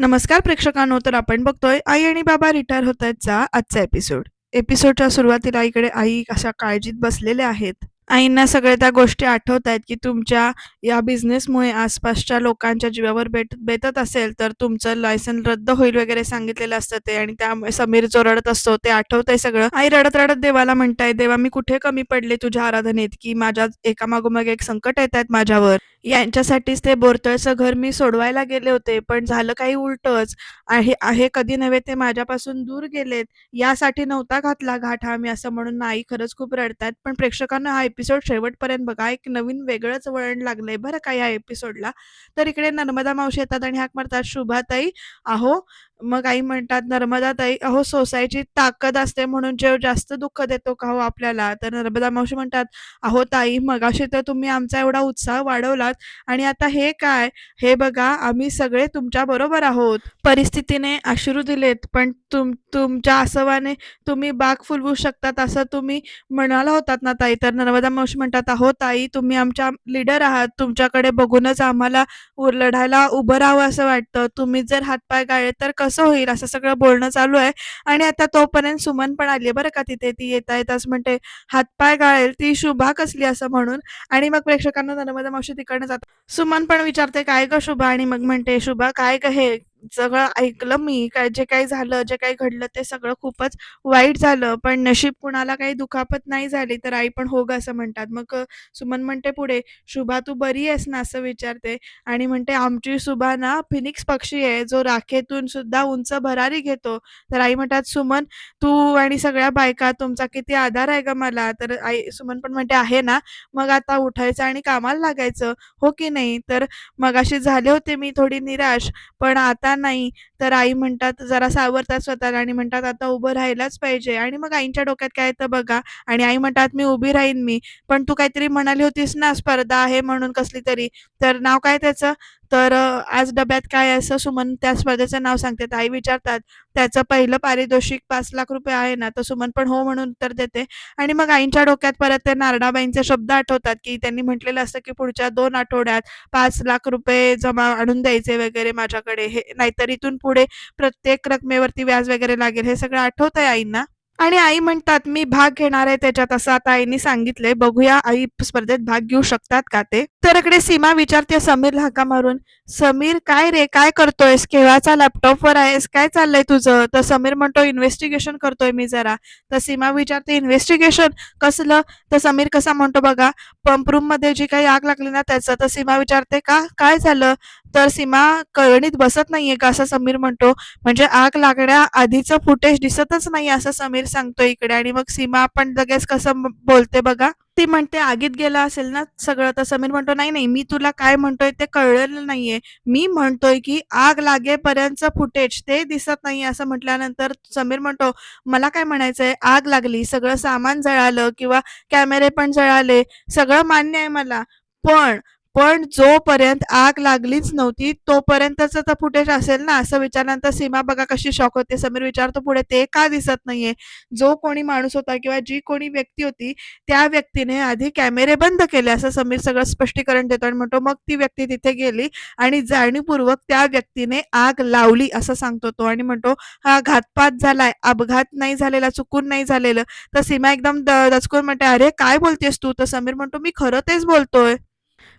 नमस्कार प्रेक्षकांनो तर आपण बघतोय आई आणि बाबा रिटायर होत आहेतचा आजचा एपिसोड एपिसोडच्या सुरुवातीला आईकडे आई अशा काळजीत बसलेल्या आहेत. आईंना सगळ्या त्या गोष्टी आठवत आहेत की तुमच्या या बिझनेसमुळे आसपासच्या लोकांच्या जीवावर भेट बेतत असेल तर तुमचं लायसन रद्द होईल वगैरे सांगितलेलं असतं ते आणि त्यामुळे समीर जो रडत असतो ते आठवतंय सगळं. आई रडत रडत देवाला म्हणताय देवा मी कुठे कमी पडले तुझ्या आराधनेत की माझ्या एकामागोमाग एक संकट येत आहेत माझ्यावर? यांच्यासाठीच ते बोरतळचं घर मी सोडवायला गेले होते पण झालं काही उलटच. आहे आहे कधी नव्हे ते माझ्यापासून दूर गेलेत. यासाठी नव्हता घातला घाट हा मी असं म्हणून आई खरंच खूप रडतायत पण प्रेक्षकांना हा एपिसोड शेवटपर्यंत बघा. एक नवीन वेगळंच वळण लागलंय बरं का या एपिसोडला तर इकडे नर्मदा मावशी येतात आणि हाक मारतात शुभाताई अहो मग आई म्हणतात नर्मदा ताई अहो सोसायची ताकद असते म्हणून जेव जास्त दुःख देतो का हो आपल्याला? तर नर्मदा मावशी म्हणतात अहो ताई मगाशी तर तुम्ही आमचा एवढा उत्साह वाढवलात आणि आता हे काय? हे बघा आम्ही सगळे तुमच्या बरोबर आहोत. परिस्थितीने अश्रू दिलेत पण तुम तुमच्या आसवाने तुम्ही बाग फुलवू शकतात असं तुम्ही म्हणाला होतात ना ताई? तर नर्मदा मावशी म्हणतात अहो ताई तुम्ही आमच्या लीडर आहात. तुमच्याकडे बघूनच आम्हाला लढायला उभं राहावं असं वाटतं. तुम्ही जर हातपाय गाळले तर कसं होईल? असं सगळं बोलणं चालू आहे. आणि आता तोपर्यंत सुमन पण आली बरं का तिथे. ती येता येताच म्हणते हातपाय गाळेल. ती शुभा कसली? असं म्हणून. आणि मग प्रेक्षकांना नर्मदा मावशी तिकडनं जात सुमन पण विचारते काय ग शुभा? आणि मग म्हणते शुभा काय ग हे? सगळं ऐकलं मी काय जे काही झालं जे काही घडलं ते सगळं खूपच वाईट झालं. पण नशीब कुणाला काही दुखापत नाही झाली तर आई पण हो ग असं म्हणतात. मग सुमन म्हणते पुढे शुभा तू बरी आहेस ना? असं विचारते. आणि म्हणते आमची शुभा ना फिनिक्स पक्षी आहे. जो राखेतून सुद्धा उंच भरारी घेतो. तर आई म्हणतात सुमन तू आणि सगळ्या बायका तुमचा किती आधार आहे ग मला? तर आई सुमन पण म्हणते आहे ना. मग आता उठायचं आणि कामाला लागायचं. हो की नाही? तर मगाशी झाले होते मी थोडी निराश. पण आता नाही. तर आई म्हणतात जरा सावरतात स्वतःला आणि म्हणतात आता उभं राहायलाच पाहिजे. आणि मग आईच्या डोक्यात काय येतं बघा. आणि आई म्हणतात मी उभी राहीन मी. पण तू काहीतरी म्हणाली होतीस ना स्पर्धा आहे म्हणून कसली तरी. तर नाव काय त्याचं? तर आज डब्यात काय असं सुमन त्या स्पर्धेचं नाव सांगते. आई विचारतात त्याचं पहिलं पारितोषिक पाच लाख रुपये आहे ना तर सुमन पण हो म्हणून उत्तर देते. आणि मग आईंच्या डोक्यात परत ते नारडाबाईंचे शब्द आठवतात की त्यांनी म्हटलेलं असतं की पुढच्या दोन आठवड्यात पाच लाख रुपये जमा आणून द्यायचे वगैरे माझ्याकडे. हे नाहीतर इथून पुढे प्रत्येक रकमेवरती व्याज वगैरे लागेल हे सगळं आठवतंय आईंना? आणि आई म्हणतात मी भाग घेणार आहे त्याच्यात. असं आता आईने सांगितलंय. बघूया आई स्पर्धेत भाग घेऊ शकतात का ते? तर इकडे सीमा विचारते समीरला हाका मारून समीर काय रे? काय करतोयस? केव्हाचा लॅपटॉपवर आहेस? काय चाललंय तुझं? तर समीर म्हणतो इन्व्हेस्टिगेशन करतोय मी जरा. तर सीमा विचारते इन्व्हेस्टिगेशन कसलं? तर समीर कसा म्हणतो बघा पंप रूममध्ये जी काही आग लागली ना त्याचं. तर सीमा विचारते का? काय झालं? तर सीमा कळणीत बसत नाहीये का असं समीर म्हणतो. म्हणजे आग लागण्या आधीचं फुटेज दिसतच नाही असं समीर सांगतो इकडे. आणि मग सीमा आपण लगेच कसं बोलते बघा. ती म्हणते आगीत गेला असेल ना सगळं? तर समीर म्हणतो नाही नाही मी तुला काय म्हणतोय ते कळलेलं नाहीये. मी म्हणतोय की आग लागेपर्यंतचं फुटेज ते दिसत नाही असं म्हटल्यानंतर समीर म्हणतो मला काय म्हणायचंय? आग लागली सगळं सामान जळालं किंवा कॅमेरे पण जळाले सगळं मान्य आहे मला. पण पण जोपर्यंत आग लागलीच नव्हती तोपर्यंतच तर फुटेज असेल ना? असं विचारल्यानंतर सीमा बघा कशी शॉक होते. समीर विचारतो पुढे ते का दिसत नाहीये? जो कोणी माणूस होता किंवा जी कोणी व्यक्ती होती त्या व्यक्तीने आधी कॅमेरे बंद केले असं समीर सगळं स्पष्टीकरण देतो आणि म्हणतो मग ती व्यक्ती तिथे गेली आणि जाणीवपूर्वक त्या व्यक्तीने आग लावली असं सांगतो तो आणि म्हणतो हा घातपात झालाय. अपघात नाही झालेला चुकून नाही झालेलं. तर सीमा एकदम द- दचकून म्हणते अरे काय बोलतेस तू? तर समीर म्हणतो मी खरं तेच बोलतोय.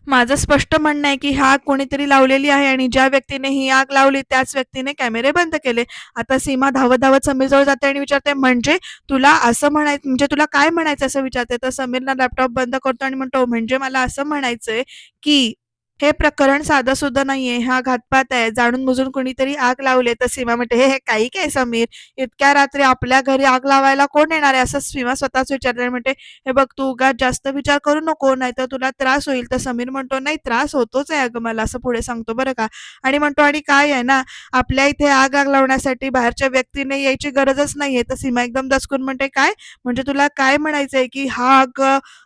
माझं स्पष्ट म्हणणं आहे की ही आग कोणीतरी लावलेली आहे आणि ज्या व्यक्तीने ही आग लावली त्याच व्यक्तीने कॅमेरे बंद केले. आता सीमा धावत धावत समीरजवळ जाते आणि विचारते म्हणजे तुला असं म्हणायचं म्हणजे तुला काय म्हणायचं? असं विचारते. तर समीरला लॅपटॉप बंद करतो आणि म्हणतो म्हणजे मला असं म्हणायचंय की हे प्रकरण साधं सुद्धा नाहीये. हा घातपात आहे. जाणून बुजून कुणीतरी आग लावले तर सीमा म्हणते हे हे काही काय समीर? इतक्या रात्री आपल्या घरी आग लावायला कोण येणार आहे? असं सीमा स्वतःच विचारते. म्हणते हे बघ तू उगाच जास्त विचार करू नको. नाहीतर तुला त्रास होईल. तर समीर म्हणतो नाही त्रास होतोच आहे अगं मला असं पुढे सांगतो बरं का. आणि म्हणतो आणि काय आहे ना आपल्या इथे आग आग लावण्यासाठी बाहेरच्या व्यक्तीने यायची गरजच नाहीये. तर सीमा एकदम दचकून म्हणते काय? म्हणजे तुला काय म्हणायचंय की हा आग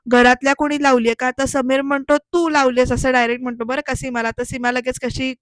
घरातल्या कोणी लावलीये का? तर समीर म्हणतो तू लावलीस असं डायरेक्ट म्हणतो. बरोबर का सीमाला? तर सीमा लगेच कशी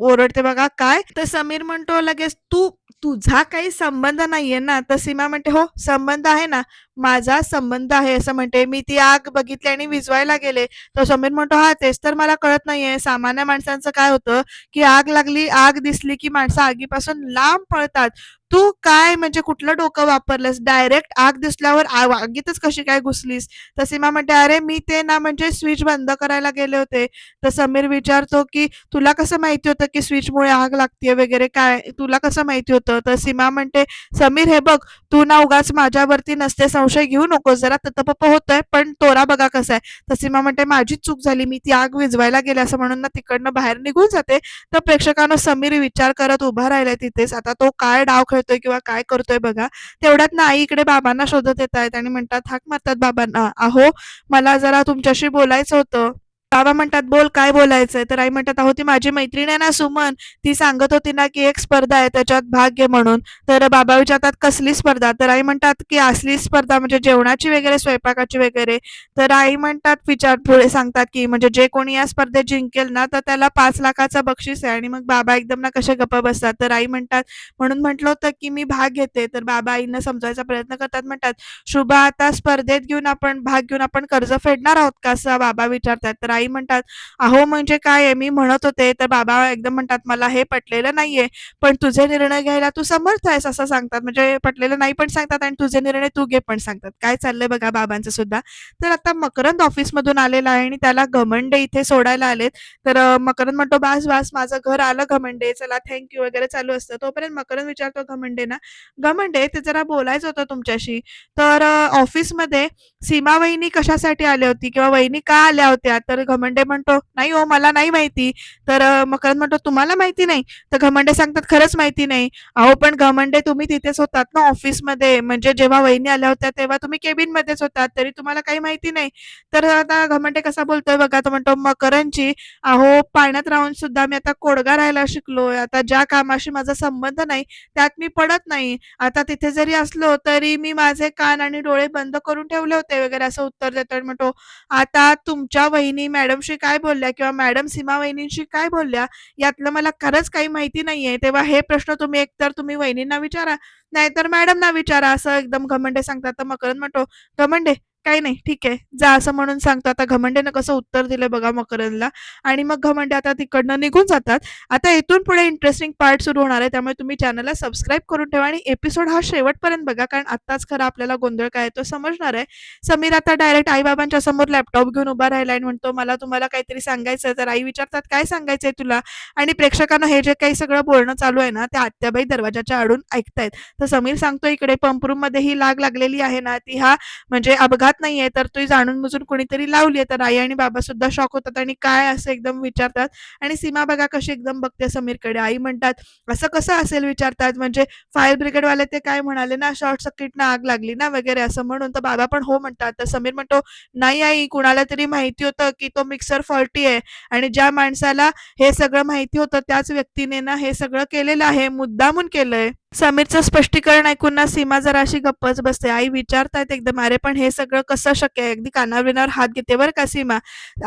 ओरडते बघा काय? तर समीर म्हणतो लगेच तू तुझा काही संबंध नाहीये ना? तर सीमा म्हणते हो संबंध आहे ना माझा संबंध आहे असं म्हणते. मी ती आग बघितली आणि विजवायला गेले. तर समीर म्हणतो हा तेच तर मला कळत नाहीये. सामान्य माणसांचं काय होतं की आग लागली आग दिसली की माणसं आगीपासून लांब पळतात. तू काय म्हणजे कुठलं डोकं वापरलंस? डायरेक्ट आग दिसल्यावर आ- आगीतच कशी काय घुसलीस? तर सीमा म्हणते अरे मी ते ना म्हणजे स्विच बंद करायला गेले होते. तर समीर विचारतो की तुला कसं माहिती होतं की स्विचमुळे आग लागते वगैरे? काय तुला कसं माहिती होतं? तर सीमा म्हणते समीर हे बघ तू ना उगाच माझ्यावरती नसते संशय घेऊ नकोस. जरा ततपप होतंय पण तोरा बघा कसा आहे. तर सीमा म्हणते माझीच चूक झाली. मी ती आग विझवायला गेले असं म्हणून ना तिकडनं बाहेर निघून जाते. तर प्रेक्षकांना समीर विचार करत उभा राहिलाय तिथेच. आता तो काय डाव खेळ करतोय किंवा काय करतोय बघा तेवढ्यात ना आई इकडे बाबांना शोधत येत आहेत आणि म्हणतात हाक मारतात बाबांना. अहो मला जरा तुमच्याशी बोलायचं होतं. बाबा म्हणतात बोल काय बोलायचंय? तर आई म्हणतात अहो ती माझी मैत्रीण आहे ना सुमन. ती सांगत होती ना की एक स्पर्धा आहे त्याच्यात भाग घे म्हणून. तर बाबा विचारतात कसली स्पर्धा? तर आई म्हणतात की असली स्पर्धा म्हणजे जेवणाची वगैरे स्वयंपाकाची वगैरे. तर आई म्हणतात विचार पुढे सांगतात की म्हणजे जे कोणी या स्पर्धेत जिंकेल ना तर त्याला पाच लाखाचा बक्षीस आहे. आणि मग बाबा एकदम ना कसे गप्प बसतात. तर आई म्हणतात म्हणून म्हटलं होतं की मी भाग घेते. तर बाबा आईंना समजायचा प्रयत्न करतात म्हणतात शुभा आता स्पर्धेत घेऊन आपण भाग घेऊन आपण कर्ज फेडणार आहोत का? असं बाबा विचारतात. तर आई म्हणतात अहो म्हणजे काय मी म्हणत होते तर बाबा एकदम म्हणतात मला हे पटलेलं नाहीये पण तुझे निर्णय घ्यायला तू समर्थ आहेस असं सांगतात. म्हणजे पटलेलं नाही पण सांगतात आणि तुझे निर्णय तू घे पण सांगतात. काय चाललंय बघा बाबांचं सुद्धा. तर आता मकरंद ऑफिसमधून आलेला आहे आणि त्याला घमंडे इथे सोडायला आलेत. तर मकरंद म्हणतो बास बास माझं घर आलं घमंडे चला थँक्यू वगैरे चालू असतं. तोपर्यंत मकरंद विचारतो घमंडे ना घमंडे ते जरा बोलायचं होतं तुमच्याशी. तर ऑफिसमध्ये सीमा वहिनी कशासाठी आली होती? किंवा वहिनी का आल्या होत्या? तर घमंडे म्हणतो नाही हो मला नाही माहिती. तर मकरंद म्हणतो तुम्हाला माहिती नाही. तर घमंडे सांगतात खरंच माहिती नाही. अहो पण घमंडे तुम्ही तिथेच होतात ना ऑफिसमध्ये. म्हणजे जेव्हा वहिनी आल्या होत्या तेव्हा तुम्ही केबिन मध्येच होतात. तरी तुम्हाला काही माहिती नाही. तर आता घमंडे कसा बोलतोय बघा तो म्हणतो मकरंदची अहो पाण्यात राहून सुद्धा मी आता कोडगा राहायला शिकलोय. आता ज्या कामाशी माझा संबंध नाही त्यात मी पडत नाही. आता तिथे जरी असलो तरी मी माझे कान आणि डोळे बंद करून ठेवले होते वगैरे असं उत्तर देतो म्हणतो आता तुमच्या वहिनी मॅडमशी काय बोलल्या किंवा मॅडम सीमा वहिनींशी काय बोलल्या यातलं मला खरंच काही माहिती नाहीये. तेव्हा हे प्रश्न तुम्ही एकतर तुम्ही वहिनींना विचारा नाहीतर मॅडमना विचारा. असं एकदम घमंडे सांगतात. तर मकरंद म्हणतो घमंडे काही नाही ठीक आहे. जा असं म्हणून सांगतो. आता घमंडेनं कसं उत्तर दिलं बघा मकरंदला. आणि मग घमंडे आता तिकडनं निघून जातात. आता इथून पुढे इंटरेस्टिंग पार्ट सुरू होणार आहे. त्यामुळे तुम्ही चॅनलला सबस्क्राईब करून ठेवा आणि एपिसोड हा शेवटपर्यंत बघा. कारण आत्ताच खरं आपल्याला गोंधळ काय तो समजणार आहे. समीर आता डायरेक्ट आईबाबांच्या समोर लॅपटॉप घेऊन उभा राहिला आणि म्हणतो मला तुम्हाला काहीतरी सांगायचं आहे." तर आई विचारतात काय सांगायचंय तुला? आणि प्रेक्षकांना हे जे काही सगळं बोलणं चालू आहे ना ते आत्याबाई दरवाजाच्या आडून ऐकतायत. तर समीर सांगतो इकडे पंपरूममध्ये ही लाग लागलेली आहे ना ती हा म्हणजे अपघात नाहीये तर ती जाणून बुजून कोणीतरी लावली आहे. तर आई आणि बाबा सुद्धा शॉक होतात आणि काय असं एकदम विचारतात. आणि सीमा बघा कशी एकदम बघते समीरकडे. आई म्हणतात असं कसं असेल विचारतात? म्हणजे फायर ब्रिगेडवाले ते काय म्हणाले ना शॉर्ट सर्किटनं आग लागली ना वगैरे असं म्हणून. तर बाबा पण हो म्हणतात. तर समीर म्हणतो नाही आई कुणाला तरी माहिती होतं की तो मिक्सर फॉल्टी आहे. आणि ज्या माणसाला हे सगळं माहिती होतं त्याच व्यक्तीने ना हे सगळं केलेलं आहे मुद्दामून केलंय. समीरचं स्पष्टीकरण ऐकून ना सीमा जरा अशी गप्पच बसते. आई विचारतायत एकदम अरे पण हे सगळं कसं शक्य आहे? अगदी कानाविनावर हात घेते बरं का सीमा.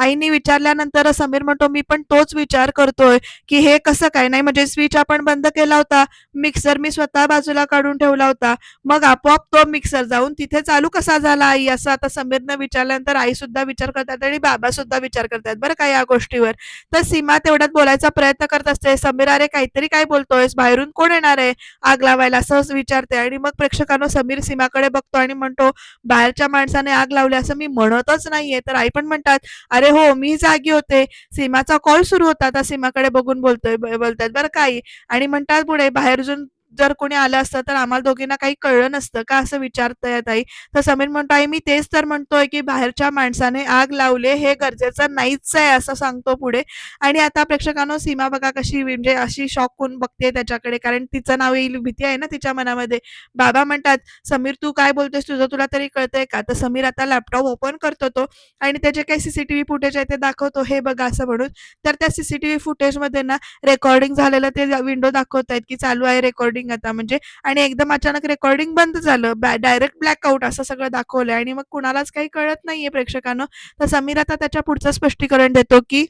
आईने विचारल्यानंतर समीर म्हणतो मी पण तोच विचार करतोय की हे कसं काय? नाही म्हणजे स्विच आपण बंद केला होता. मिक्सर मी स्वतः बाजूला काढून ठेवला होता. मग आपोआप तो मिक्सर जाऊन तिथे चालू कसा झाला आई? असं आता समीरनं विचारल्यानंतर आई सुद्धा विचार करतात आणि बाबा सुद्धा विचार करतात बरं का या गोष्टीवर. तर सीमा तेवढ्यात बोलायचा प्रयत्न करत असते. समीर अरे काहीतरी काय बोलतोयस? बाहेरून कोण येणार आहे? आग लावायला सहज विचारते आणि मग प्रेक्षकांनो समीर सीमाकडे बघतो आणि म्हणतो बाहेरच्या माणसाने आग लावली. असं मी म्हणतच नाहीये. तर आई पण म्हणतात अरे हो मी जागी होते. सीमाचा कॉल सुरू होता. आता सीमाकडे बघून बोलतोय बोलतात बरं काही. आणि म्हणतात पुढे बाहेरून जर कोणी आलं असतं तर आम्हाला दोघींना काही कळलं नसतं. का असं विचारतायत आई तर समीर म्हणतो आई मी तेच तर म्हणतोय की बाहेरच्या माणसाने आग लावले हे गरजेचं नाहीच आहे असं सांगतो पुढे. आणि आता प्रेक्षकांनो सीमा बघा कशी म्हणजे अशी शॉक होऊन बघते त्याच्याकडे. कारण तिचं नाव येईल भीती आहे ना तिच्या मनामध्ये. बाबा म्हणतात समीर तू काय बोलतोयस? तुझं तुला तरी कळतंय का? तर समीर आता लॅपटॉप ओपन करतो तो आणि त्याचे काही सीसीटीव्ही फुटेज आहे ते दाखवतो. हे बघा असं म्हणून. तर त्या सीसीटीव्ही फुटेजमध्ये ना रेकॉर्डिंग झालेलं ते विंडो दाखवत आहेत की चालू आहे रेकॉर्डिंग आता म्हणजे आणि एकदम अचानक रेकॉर्डिंग बंद झालं. डायरेक्ट ब्लॅकआउट असं सगळं दाखवलंय. आणि मग कुणालाच काही कळत नाहीये प्रेक्षकांना. तर समीर आता त्याच्या पुढचं स्पष्टीकरण देतो की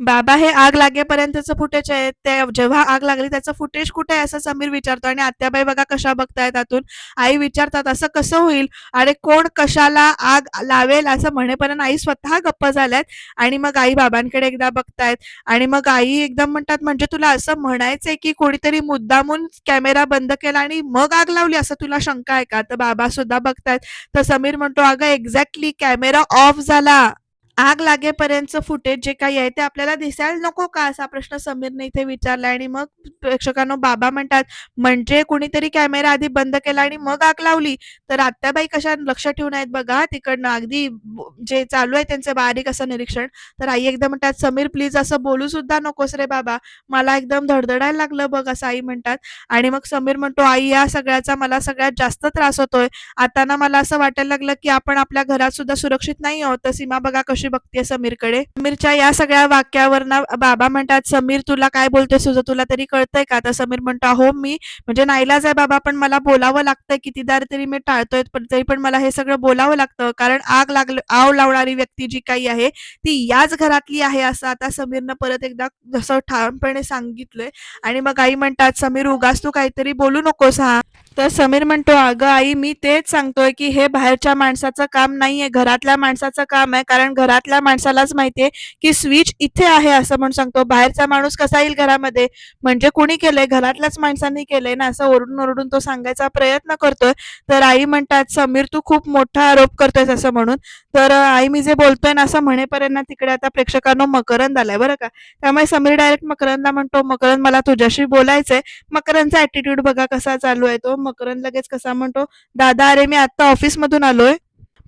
बाबा हे आग लागेपर्यंतचं फुटेज आहे. ते जेव्हा आग लागली त्याचं फुटेज कुठे आहे असं समीर विचारतो. आणि आत्याबाई बघा कशा बघतायत आतून. आई विचारतात असं कसं होईल? अरे कोण कशाला आग लावेल? असं म्हणेपर्यंत आई स्वतः गप्प झाल्यात. आणि मग आई बाबांकडे एकदा बघतायत. आणि मग आई एकदम म्हणतात म्हणजे तुला असं म्हणायचंय की कोणीतरी मुद्दामून कॅमेरा बंद केला आणि मग आग लावली असं तुला शंका आहे का? तर बाबा सुद्धा बघतायत. तर समीर म्हणतो अगं एक्झॅक्टली कॅमेरा ऑफ झाला. आग लागेपर्यंतचं फुटेज जे काही आहे ते आपल्याला दिसायला नको का? असा प्रश्न समीरने इथे विचारला आणि मग प्रेक्षकांनो बाबा म्हणतात म्हणजे कुणीतरी कॅमेरा आधी बंद केला आणि मग आग लावली? तर आत्याबाई कशा लक्ष ठेवून आहेत बघा तिकडनं अगदी जे चालू आहे त्यांचं बारीक असं निरीक्षण. तर आई एकदम म्हणतात समीर प्लीज असं बोलू सुद्धा नकोस रे बाबा. मला एकदम धडधडायला लागलं बघ असं आई म्हणतात. आणि मग समीर म्हणतो आई या सगळ्याचा मला सगळ्यात जास्त त्रास होतोय. आता ना मला असं वाटायला लागलं की आपण आपल्या घरात सुद्धा सुरक्षित नाही आहोत. तर सीमा बघा कशी बघते समीरकडे. समीरच्या या सगळ्या वाक्यावर ना बाबा म्हणतात समीर तुला काय बोलतोय तुझं? तुला तरी कळतंय का? तर समीर म्हणतो हो मी म्हणजे नाईलाज आहे बाबा पण मला बोलावं लागतंय. कितीदार तरी मी टाळतोय पण तरी पण मला हे सगळं बोलावं लागतं. कारण आग लागल आव लावणारी व्यक्ती जी काही आहे ती याच घरातली आहे. असं आता समीरनं परत एकदा जसं ठामपणे सांगितलंय. आणि मग आई म्हणतात समीर उगाच तू काहीतरी बोलू नकोस हा. तर समीर म्हणतो अगं आई मी तेच सांगतोय की हे बाहेरच्या माणसाचं काम नाहीये घरातल्या माणसाचं काम आहे कारण घरातल्या माणसालाच माहितीये की स्विच इथे आहे असं म्हणून सांगतो. बाहेरचा माणूस कसा येईल घरामध्ये? म्हणजे कोणी केलंय? घरातल्याच माणसांनी केलंय ना? असं ओरडून ओरडून तो सांगायचा प्रयत्न करतोय. तर आई म्हणतात समीर तू खूप मोठा आरोप करतोयस असं म्हणून. तर आई मी जे बोलतोय ना असं म्हणेपर्यंत तिकडे आता प्रेक्षकांनो मकरंद आलाय बरं का? त्यामुळे समीर डायरेक्ट मकरंदला म्हणतो मकरंद मला तुझ्याशी बोलायचंय. मकरंदचा ऍटिट्यूड बघा कसा चालू आहे तो. मकरंद लगेच कसा म्हणतो दादा अरे मी आता ऑफिस मधून आलोय.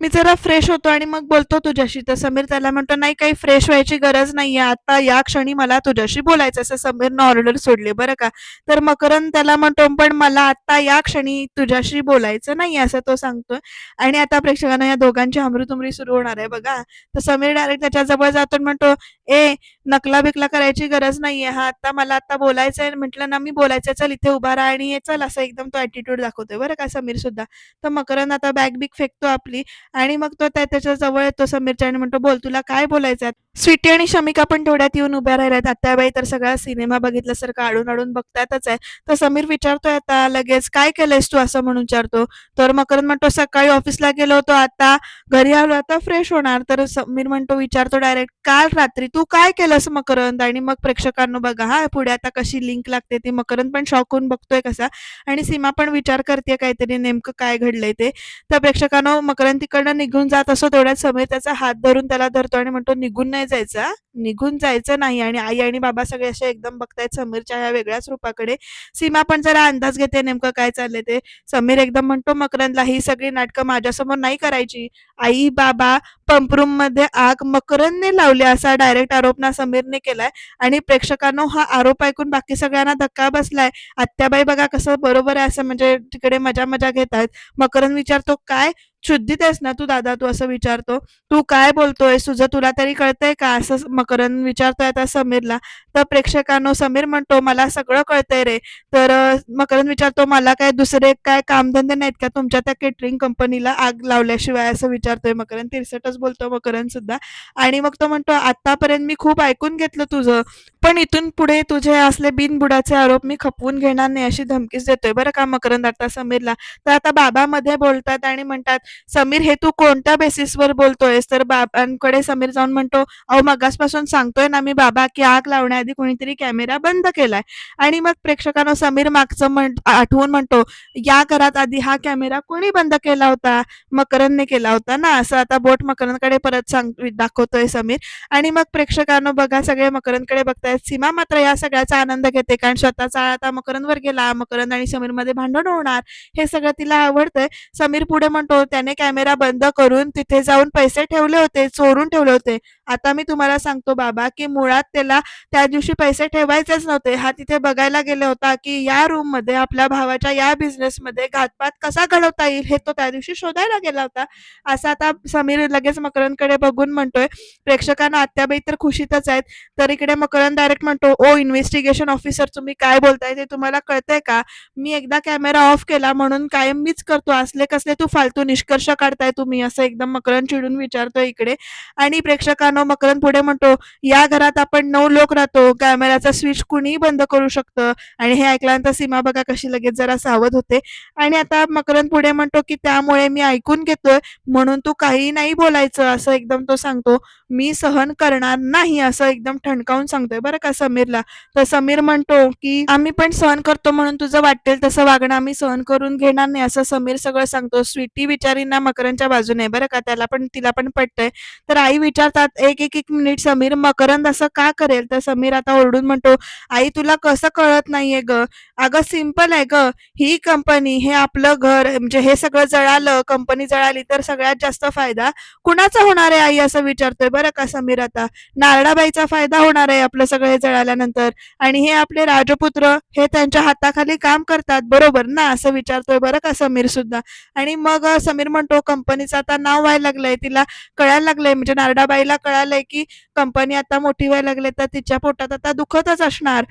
मी जरा फ्रेश होतो आणि मग बोलतो तुझ्याशी. तर समीर त्याला म्हणतो नाही काही फ्रेश व्हायची गरज नाहीये. आता या क्षणी मला तुझ्याशी बोलायचं असं समीरनं ऑर्डर सोडली बरं का. तर मकरंद त्याला म्हणतो पण मला आता या क्षणी तुझ्याशी बोलायचं नाही असं तो सांगतोय. आणि आता प्रेक्षकांना या दोघांची हमरीतुमरी सुरू होणार आहे बघा. तर समीर डायरेक्ट त्याच्याजवळ जातो म्हणतो ए नकला बिकला करायची गरज नाहीये. हा आता मला आता बोलायचंय. म्हटलं ना मी बोलायचं चल इथे उभा राहा आणि चल असं एकदम तो ऍटिट्यूड दाखवतोय बरं का समीर सुद्धा. तर मकरंद आता बॅग बिग फेकतो आपली. आणि मग तो त्या त्याच्याजवळ येतो समीरच्या आणि म्हणतो बोल तुला काय बोलायचं स्वीटी आणि शमिका पण थोड्यात येऊन उभ्या राहिल्यात. आत्याबाई तर सगळा सिनेमा बघितल्यासारखं आडून आडून बघतातच आहे. तर समीर विचारतोय आता लगेच काय केलंयस तू असं म्हणून विचारतो? तर मकरंद म्हणतो सकाळी ऑफिसला गेलो होतो आता. घरी आलो आता फ्रेश होणार. तर समीर म्हणतो विचारतो डायरेक्ट काल रात्री तू काय केलंस मकरंद? आणि मग प्रेक्षकांनो बघा हा पुढे आता कशी लिंक लागते ती. मकरंद पण शॉक होऊन बघतोय कसा. आणि सीमा पण विचार करते काहीतरी नेमकं काय घडलंय ते. तर प्रेक्षकांनो मकरंद त्याच्याकडनं निघून जात असतो तेवढ्याच समय त्याचा हात धरून त्याला धरतो आणि म्हणतो निघून नाही जायचा निघून जायचं नाही. आणि आई आणि बाबा सगळे असे एकदम बघतायत समीरच्या ह्या वेगळ्याच रूपाकडे. सीमा पण जरा अंदाज घेते नेमकं काय चाललंय ते. समीर एकदम म्हणतो मकरंदला ही सगळी नाटकं माझ्यासमोर नाही करायची. आई बाबा पंपरूममध्ये आग मकरंदने लावली असा डायरेक्ट आरोप ना समीरने केलाय. आणि प्रेक्षकांनो हा आरोप ऐकून बाकी सगळ्यांना धक्का बसलाय. आत्याबाई बघा कसं बरोबर आहे असं म्हणजे तिकडे मजा मजा घेत आहेत मकरंद विचारतो काय? शुद्धीत आहेस ना तू दादा? तू असं विचारतो. तू काय बोलतोय तुझं तुला तरी कळतंय का? असं मकरन विचारतोय आता समीरला. तर प्रेक्षकांनो समीर म्हणतो मला सगळं कळतंय रे. तर मकरंद विचारतो मला काय दुसरे काय कामधंदे नाहीत का? तुमच्या त्या केटरिंग कंपनीला आग लावल्याशिवाय? असं विचारतोय मकरंद. तिरसटच बोलतो मकरंद सुद्धा. आणि मग तो म्हणतो आतापर्यंत मी खूप ऐकून घेतलं तुझं पण इथून पुढे तुझे असले बिनबुडाचे आरोप मी खपवून घेणार नाही अशी धमकीच देतोय. बरं का मकरंद आता समीरला. तर आता बाबामध्ये बोलतात आणि म्हणतात समीर हे तू कोणत्या बेसिसवर बोलतोयस? तर बाबांकडे समीर जाऊन म्हणतो अहो मगासपासून सांगतोय ना मी बाबा की आग लावण्याआधी कोणीतरी कॅमेरा बंद केलाय. आणि मग प्रेक्षकांना समीर मागचं म्हण आठवून म्हणतो या घरात आधी हा कॅमेरा कोणी बंद केला होता? मकरंदने केला होता ना? असं आता बोट मकरंदकडे परत सांग दाखवतोय समीर. आणि मग प्रेक्षकांनो बघा सगळे मकरंदकडे बघतायत. सीमा मात्र या सगळ्याचा आनंद घेते कारण स्वतःचा आता मकरंदवर गेला. मकरंद आणि समीरमध्ये भांडण होणार. हे सगळं तिला आवडतंय. समीर पुढे म्हणतो त्याने कॅमेरा बंद करून तिथे जाऊन पैसे ठेवले होते चोरून ठेवले होते. आता मी तुम्हाला सांगतो बाबा की मुळात त्याला त्या दिवशी पैसे ठेवायचेच नव्हते. हा तिथे बघायला गेला होता की या रूममध्ये आपल्या भावाच्या या बिझनेसमध्ये घातपात कसा घडवता येईल हे तो त्या दिवशी शोधायला गेला होता. असं आता समीर लगेच मकरंदकडे बघून म्हणतोय प्रेक्षकांना आत्याबाई तर खुशीतच आहेत तर इकडे मकरंद डायरेक्ट म्हणतो ओ इन्व्हेस्टिगेशन ऑफिसर तुम्ही काय बोलताय ते तुम्हाला कळतंय का? मी एकदा कॅमेरा ऑफ केला म्हणून कायम मीच करतो असले कसले तू फालतू निष्कर्ष काढताय तुम्ही असं एकदम मकरंद चिडून विचारतोय इकडे. आणि प्रेक्षकांना प्रेक्षकांनो मकरंद पुढे म्हणतो या घरात आपण नऊ लोक राहतो. कॅमेराचा स्विच कुणीही बंद करू शकतं. आणि हे ऐकल्यानंतर सीमा बघा कशी लगेच जरा सावध होते. आणि आता मकरंद पुढे म्हणतो की त्यामुळे मी ऐकून घेतोय. म्हणून तू काही नाही बोलायचं. असं एकदम तो सांगतो. मी सहन करणार नाही. असं एकदम ठणकावून सांगतोय बरं का समीरला. तर समीर म्हणतो की आम्ही पण सहन करतो म्हणून तुझं वाटेल तसं वागणं आम्ही सहन करून घेणार नाही. असं समीर सगळं सांगतो. स्वीटी विचारींना मकरंदच्या बाजूने. बरं का? त्याला पण तिला पण पटतंय. तर आई विचारतात एक एक एक मिनिट समीर मकरंद असं का करेल? तर समीर आता ओरडून म्हणतो आई तुला कसं कळत नाहीये ग? अगं सिंपल आहे ग. ही कंपनी हे आपलं घर म्हणजे हे सगळं जळालं कंपनी जळाली तर सगळ्यात जास्त फायदा कुणाचा होणार आहे आई असं विचारतोय बरं का समीर आता? नारडाबाईचा फायदा होणार आहे आपलं सगळं जळाल्यानंतर. आणि हे आपले राजपुत्र हे त्यांच्या हाताखाली काम करतात बरोबर ना? असं विचारतोय बरं का समीर सुद्धा. आणि मग समीर म्हणतो कंपनीचं आता नाव व्हायला लागलंय तिला कळायला लागलंय म्हणजे नारडाबाईला कळालंय की कंपनी आता मोठी व्हायला लागली तर तिच्या पोटात आता दुखतच असणार.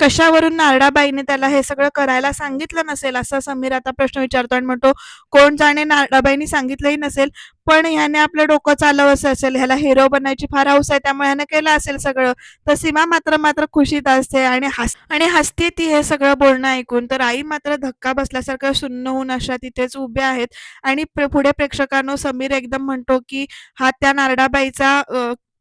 कशावरून नारडाबाईने त्याला हे सगळं करायला सांगितलं नसेल? असा समीर आता प्रश्न विचारतो आणि म्हणतो कोण जाणे नारडाबाईंनी सांगितलंही नसेल पण ह्याने आपलं डोकं चालवलं असेल. ह्याला हिरो बनायची फार हौस आहे त्यामुळे ह्याने केलं असेल सगळं. तर सीमा मात्र मात्र खुशीत असते आणि हस आणि हसते ती हे सगळं बोलणं ऐकून तर आई मात्र धक्का बसल्यासारखं सुन्न होऊन अशा तिथेच उभ्या आहेत. आणि पुढे प्रेक्षकांनो समीर एकदम म्हणतो की हा त्या नारडाबाईचा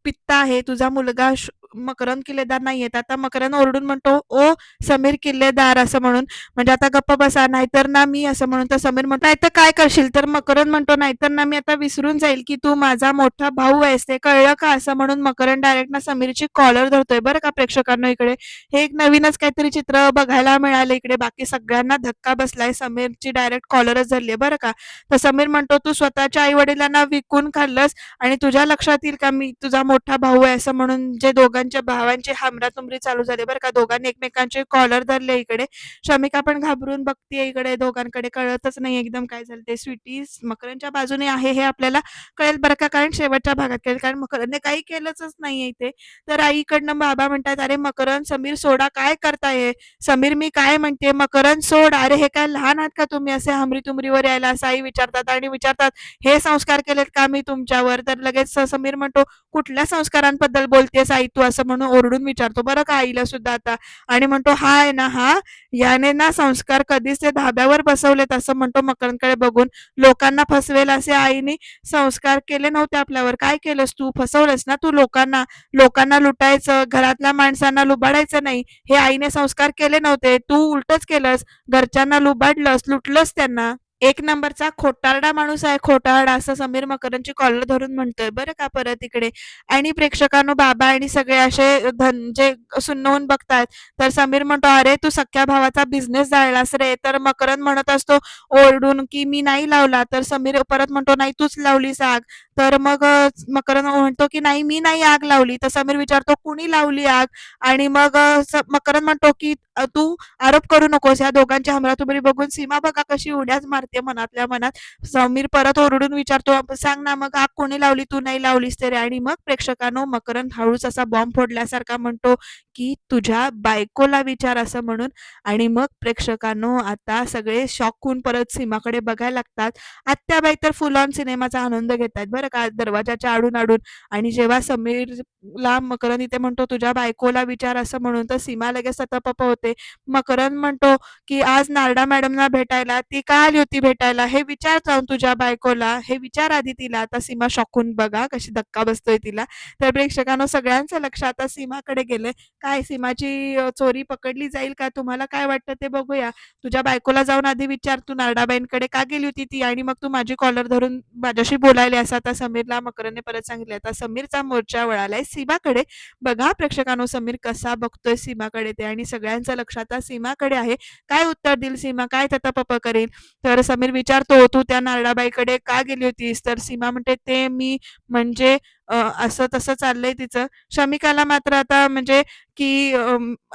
पित्ता आहे तुझा मुलगा मकरन मकरंद किल्लेदार नाहीये. तर आता मकरंद ओरडून म्हणतो ओ समीर किल्लेदार असं म्हणून. म्हणजे आता गप्प बसा नाहीतर ना मी असं म्हणून तर समीर म्हणतो नाहीतर काय करशील? तर मकरंद म्हणतो नाहीतर ना मी आता विसरून जाईल की तू माझा मोठा भाऊ आहेस ते कळलं का? असं म्हणून मकरंद डायरेक्ट ना समीरची कॉलर धरतोय बरं का प्रेक्षकांना इकडे. हे एक नवीनच काहीतरी चित्र बघायला मिळालं इकडे. बाकी सगळ्यांना धक्का बसलाय. समीरची डायरेक्ट कॉलरच धरली बरं का. तर समीर म्हणतो तू स्वतःच्या आई वडिलांना विकून खाल्लंस आणि तुझ्या लक्षात येईल का मी तुझा मोठा भाऊ आहे? असं म्हणून जे दोघं दोघांच्या भावांची हमरातुमरी चालू झाली बरं का. दोघांनी एकमेकांचे कॉलर धरले इकडे. शमिका पण घाबरून बघतीये इकडे. दोघांकडे कळतच नाही एकदम काय झालं ते. स्वीटी मकरंदच्या बाजूने आहे हे आपल्याला कळेल बरं का कारण शेवटच्या भागात कळेल. कारण मकरंदने काही केलंच नाही इथे. तर आईकडनं बाबा म्हणतात अरे मकरंद समीर सोडा काय करताय? समीर मी काय म्हणते? मकरंद सोड. अरे हे काय लहान आहात का तुम्ही? असे हमरी तुमरीवर यायला असं आई विचारतात आणि विचारतात हे संस्कार केलेत का मी तुमच्यावर? तर लगेच समीर म्हणतो कुठल्या संस्कारांबद्दल बोलतेस आई तू? असं म्हणून ओरडून विचारतो बरं का आईला सुद्धा आता? आणि म्हणतो हा आहे ना हा. याने ना संस्कार कधीच ते धाब्यावर बसवलेत असं म्हणतो मकरंदकडे बघून. लोकांना फसवेल असे आईने संस्कार केले नव्हते आपल्यावर. काय केलंस तू? फसवलंस ना तू लोकांना. लोकांना लुटायचं घरातल्या माणसांना लुबाडायचं नाही. हे आईने संस्कार केले नव्हते. तू उलटच केलंस. घरच्यांना लुबाडलंस लुटलंस त्यांना. एक नंबरचा खोटारडा माणूस आहे खोटारडा असं समीर मकरंदची कॉलर धरून म्हणतोय. बरं का परत इकडे? आणि प्रेक्षकांनो बाबा आणि सगळे असे धन जे सुन्न बघतायत. तर समीर म्हणतो अरे तू सख्या भावाचा बिझनेस जायलास रे. तर मकरंद म्हणत असतो ओरडून की मी नाही लावला. तर समीर परत म्हणतो नाही तूच लावलीस आग. तर मग मकरन मकरंद म्हणतो की नाही मी नाही आग लावली. तर समीर विचारतो कुणी लावली आग? आणि मग मकरन मकरंद म्हणतो की तू आरोप करू नकोस. या दोघांच्या हमरातुमरी बघून सीमा बघा कशी उड्याच मारते. मनातल्या मनात समीर परत ओरडून विचारतो सांग ना मग आग कोणी लावली? तू नाही लावलीस तरी. आणि मग प्रेक्षकांनो मकरंद हळूच असा बॉम्ब फोडल्यासारखा म्हणतो की तुझ्या बायकोला विचार असं म्हणून. आणि मग प्रेक्षकांनो आता सगळे शॉक होऊन परत सीमाकडे बघायला लागतात. आत्याबाई तर फुल ऑन सिनेमाचा आनंद घेत आहेत बरं का दरवाजाच्या आडून आडून. आणि जेव्हा समीरला मकरंद इथे म्हणतो तुझ्या बायकोला विचार असं म्हणून तर सीमा लगेच सतपप होते. मकरंद म्हणतो की आज नारडा मॅडमना भेटायला ती का आली होती भेटायला हे विचार जाऊन तुझ्या बायकोला हे विचार आधी तिला आता सीमा शॉकून बघा कशी धक्का बसतोय तिला. तर प्रेक्षकांनो सगळ्यांचं लक्ष आता सीमाकडे गेलंय. काय सीमाची चोरी पकडली जाईल का? तुम्हाला काय वाटतं ते बघूया. तुझ्या बायकोला जाऊन आधी विचार तू नारडाबाईंकडे का गेली होती ती? आणि मग तू माझी कॉलर धरून माझ्याशी बोलायली असं आता समीरला मकरने परत सांगितले आता समीरचा मोर्चा वळालाय सीमाकडे. बघा प्रेक्षकांनो समीर कसा बघतोय सीमाकडे ते. आणि सगळ्यांचं लक्ष आता सीमाकडे आहे. काय उत्तर देईल सीमा? काय ततापप करेल? तर समीर विचारतो तू त्या नारळाबाईकडे का गेली होतीस? तर सीमा म्हणते ते मी म्हणजे असं तसं चाललंय तिचं. शमिकाला मात्र आता म्हणजे की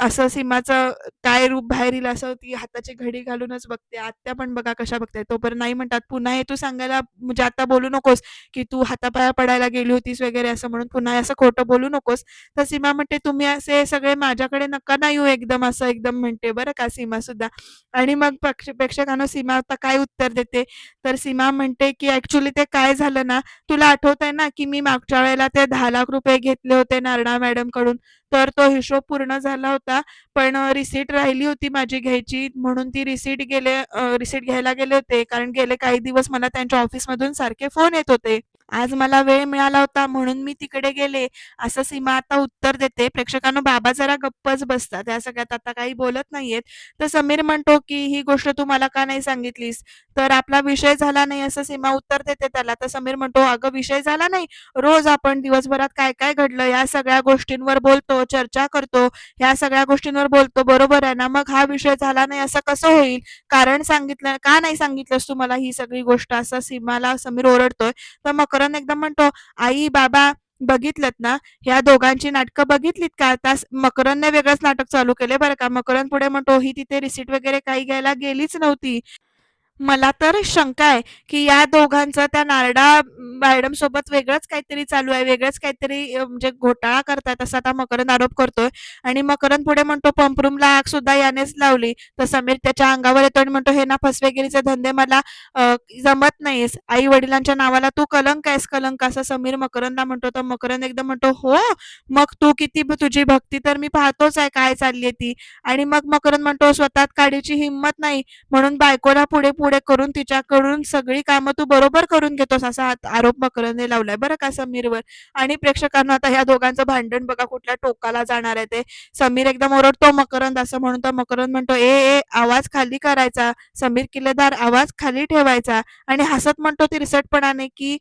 असं सीमाचं काय रूप बाहेर येईल असं ती हाताची घडी घालूनच बघते. आत्या पण बघा कशा बघते. तोपर्यंत नाही म्हणतात पुन्हा हे तू सांगायला म्हणजे आता बोलू नकोस की तू हातापाया पडायला गेली होतीस वगैरे असं म्हणून पुन्हा असं खोटं बोलू नकोस. तर सीमा म्हणते तुम्ही असे सगळे माझ्याकडे नका नाही येऊ एकदम असं एकदम म्हणते. बरं का सीमा सुद्धा. आणि मग पक्ष प्रेक्षकांना सीमा आता काय उत्तर देते? तर सीमा म्हणते की ऍक्च्युली ते काय झालं ना? तुला आठवत आहे ना की मी मागच्या त्यावेळेला ते दहा लाख रुपये घेतले होते नारणा मॅडमकडून. तर तो हिशोब पूर्ण झाला होता. पण रिसीट राहिली होती माझी घ्यायची. म्हणून ती रिसीट गेले रिसीट घ्यायला गेले होते. कारण गेले काही दिवस मला त्यांच्या ऑफिसमधून सारखे फोन येत होते. आज मला वेळ मिळाला होता म्हणून मी तिकडे गेले. असं सीमा आता उत्तर देते. प्रेक्षकांनो बाबा जरा गप्पच बसतात. या सगळ्यात आता काही बोलत नाहीयेत. तर समीर म्हणतो की ही गोष्ट तू मला का नाही सांगितलीस? तर आपला विषय झाला नाही असं सीमा उत्तर देते त्याला. तर समीर म्हणतो अगं विषय झाला नाही. रोज आपण दिवसभरात काय काय घडलं या सगळ्या गोष्टींवर बोलतो चर्चा करतो. या सगळ्या गोष्टींवर बोलतो. बरोबर आहे ना? मग हा विषय झाला नाही असं कसं होईल? कारण सांगितलं का नाही सांगितलंस तू मला ही सगळी गोष्ट? असं सीमाला समीर ओरडतोय. तर मग मकरन एकदा म्हणतो आई बाबा बघितलत ना? ह्या दोघांची नाटकं बघितलीत का? आता मकरनने वेगळंच नाटक चालू केले बरं का? मकरन पुढे म्हणतो ही तिथे रिसीट वगैरे काही घ्यायला गेलीच नव्हती. मला तर शंका आहे की या दोघांचं त्या नारडा मॅडम सोबत वेगळंच काहीतरी चालू आहे वेगळंच काहीतरी म्हणजे घोटाळा करतायत असा आता मकरंद आरोप करतोय. आणि मकरंद पुढे म्हणतो पंपरूमला आग सुद्धा यानेच लावली. तर समीर त्याच्या अंगावर येतो आणि म्हणतो हे ना फसवेगिरीचे धंदे मला जमत नाहीस. आई वडिलांच्या नावाला तू कलंक आहेस कलंक. असं समीर मकरंदला म्हणतो. तर मकरंद एकदम म्हणतो हो मग तू किती तुझी भक्ती तर मी पाहतोच आहे काय चालली ती. आणि मग मकरंद म्हणतो स्वतःत काढीची हिंमत नाही. म्हणून बायकोला पुढे पुढे करून तिच्याकडून सगळी कामं तू बरोबर करून घेतोस असा आरोप मकरंदने लावलाय बरं का समीरवर. आणि प्रेक्षकांना आता ह्या दोघांचं भांडण बघा कुठल्या टोकाला जाणार आहे ते. समीर एकदम ओरडतो मकरंद असं म्हणून तर मकरंद म्हणतो ए ए आवाज खाली करायचा. समीर किल्लेदार आवाज खाली ठेवायचा. आणि हसत म्हणतो तिरसटपणाने की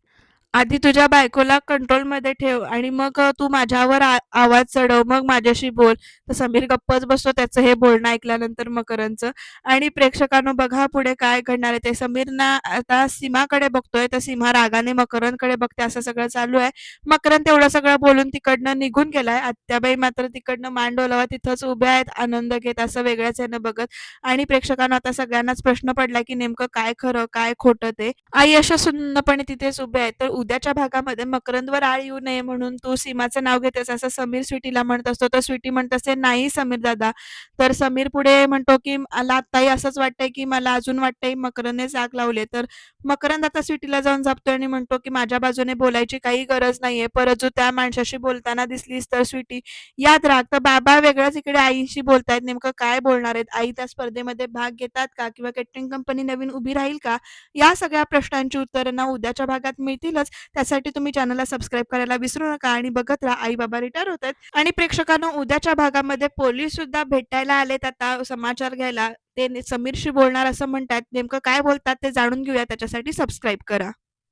आधी तुझ्या बायकोला कंट्रोलमध्ये ठेव आणि मग तू माझ्यावर आवाज चढव मग माझ्याशी बोल. तर समीर गप्पच बसतो त्याचं हे बोलणं ऐकल्यानंतर मकरंदचं. आणि प्रेक्षकांनो बघा पुढे काय घडणार आहे ते. समीरना आता सीमाकडे बघतोय तर सीमा रागाने मकरंदकडे बघते. असं सगळं चालू आहे. मकरंद तेवढं सगळं बोलून तिकडनं निघून गेलाय. आत्याबाई मात्र तिकडनं मान डोलावा तिथंच उभ्या आहेत. आनंद घेत असं वेगळ्याच यानं बघत. आणि प्रेक्षकांना आता सगळ्यांनाच प्रश्न पडला की नेमकं काय खरं काय खोटं ते. आई अशा सुन्नपणे तिथेच उभे आहेत. तर उद्याच्या भागामध्ये मकरंदवर आळ येऊ नये म्हणून तू सीमाचं नाव घेतेस असं समीर स्वीटीला म्हणत असतो. तर स्वीटी म्हणत असते नाही समीर दादा. तर समीर पुढे म्हणतो की मला आत्ताही असंच वाटतंय की मला अजून वाटतंय मकरंदने जाग लावले तर मकरंद आता स्वीटीला जाऊन झापतोय आणि म्हणतो की माझ्या बाजूने बोलायची काही गरज नाहीये. परत जो त्या माणसाशी बोलताना दिसलीस तर स्वीटी याद राख. तर बाबा वेगळ्याच इकडे आईशी बोलतायत. नेमकं काय बोलणार आहेत? आई त्या स्पर्धेमध्ये भाग घेतात का? किंवा केटरिंग कंपनी नवीन उभी राहील का? या सगळ्या प्रश्नांची उत्तरं उद्याच्या भागात मिळतीलच. त्यासाठी तुम्ही चॅनलला सबस्क्राईब करायला विसरू नका आणि बघत राहा. आई बाबा रिटायर होत आहेत. आणि प्रेक्षकांना उद्याच्या भागामध्ये पोलीस सुद्धा भेटायला आलेत. आता समाचार घ्यायला ते समीरशी बोलणार असं म्हणतात. नेमकं काय बोलतात ते जाणून घेऊया. त्याच्यासाठी सबस्क्राईब करा.